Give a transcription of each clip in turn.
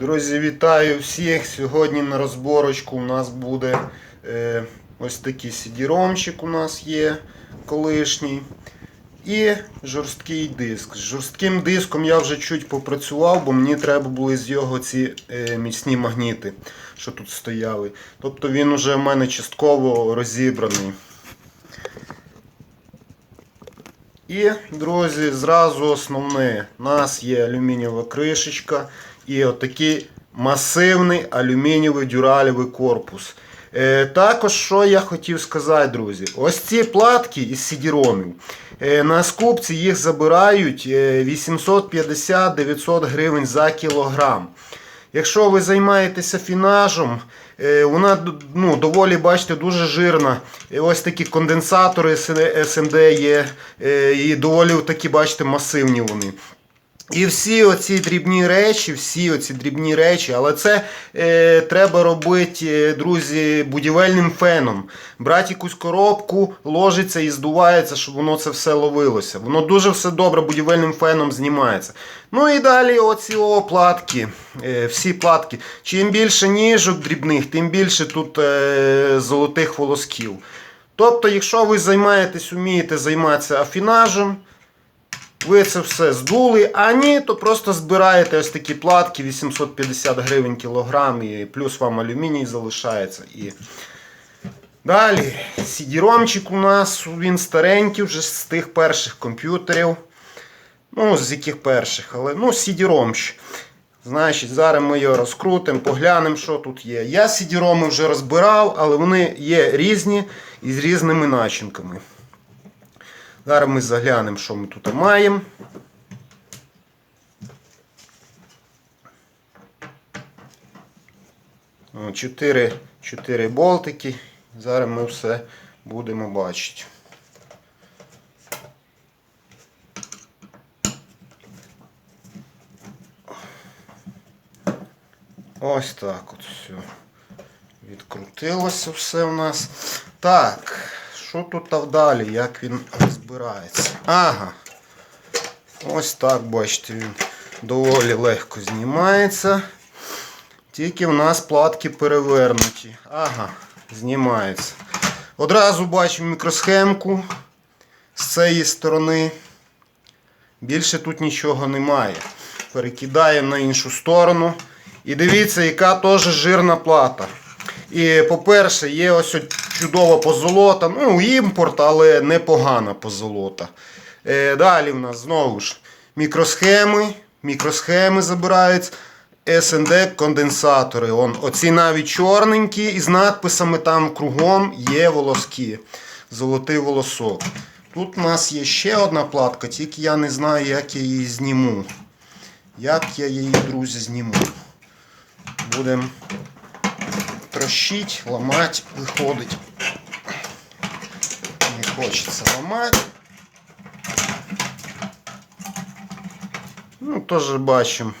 Друзі, вітаю всіх! Сьогодні на розборочку у нас буде е, ось такий CD-ромчик у нас є колишній. І жорсткий диск. З жорстким диском я вже чуть попрацював, бо мені треба були з його ці е, міцні магніти, що тут стояли. Тобто він уже в мене частково розібраний. І, друзі, зразу основне. У нас є алюмінієва кришечка і отакий масивний алюмінієвий дюралєвий корпус. Е, також, що я хотів сказати, друзі, ось ці платки із CD-ромів. Е, на скупці їх забирають е, 850-900 гривень за кілограм. Якщо ви займаєтеся фінажем, е, вона ну, доволі, бачите, дуже жирна. Ось такі конденсатори СМД є, е, і доволі такі, бачите, масивні вони. І всі оці дрібні речі, всі оці дрібні речі, але це е, треба робити, е, друзі, будівельним феном. Брати якусь коробку, ложиться і здувається, щоб воно це все ловилося. Воно дуже все добре будівельним феном знімається. Ну і далі оці платки, е, всі платки. Чим більше ніжок дрібних, тим більше тут е, золотих волосків. Тобто, якщо ви займаєтесь, вмієте займатися афінажем, ви це все здули, а ні, то просто збираєте ось такі платки 850 гривень кілограм, і плюс вам алюміній залишається. І... Далі, CD-ромчик у нас, він старенький вже з тих перших комп'ютерів. Ну, з яких перших, але ну, CD-ромч. Значить, зараз ми його розкрутимо, поглянемо, що тут є. Я CD-роми вже розбирав, але вони є різні і з різними начинками. Зараз ми заглянемо, що ми тут маємо. Чотири, чотири болтики. Зараз ми все будемо бачити. Ось так от все. Відкрутилося все у нас. Так, що тут далі, як він розбирається? Ага. Ось так, бачите, він доволі легко знімається. Тільки в нас платки перевернуті. Ага, знімається. Одразу бачимо мікросхемку з цієї сторони. Більше тут нічого немає. Перекидаємо на іншу сторону. І дивіться, яка теж жирна плата. І, по-перше, є ось от чудова позолота. Ну, імпорт, але непогана позолота. Е, далі в нас знову ж мікросхеми. Мікросхеми забираються. SND конденсатори. Он, оці навіть чорненькі, і з надписами там кругом є волоски. Золотий волосок. Тут у нас є ще одна платка, тільки я не знаю, як я її зніму. Як я її, друзі, зніму. Будемо трощить, ламати, виходить. Не хочеться ламати. Ну, теж бачимо.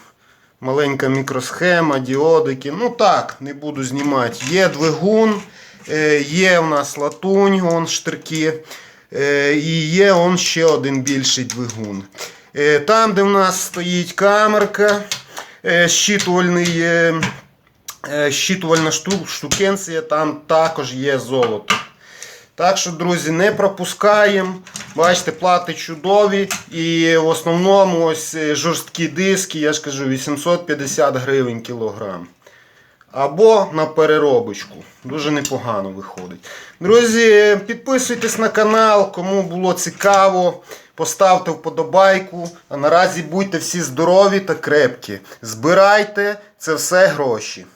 Маленька мікросхема, діодики. Ну так, не буду знімати. Є двигун, е, є у нас латунь, вон штирки. е, І є он ще один більший двигун. Е, Там, де в нас стоїть камерка, щитувальний, щитувальна шту- штукенція, там також є золото. Так що, друзі, не пропускаємо. Бачите, плати чудові. І в основному ось е, жорсткі диски, я ж кажу, 850 гривень кілограм. Або на переробочку. Дуже непогано виходить. Друзі, підписуйтесь на канал, кому було цікаво. Поставте вподобайку. А наразі будьте всі здорові та крепкі. Збирайте це все гроші.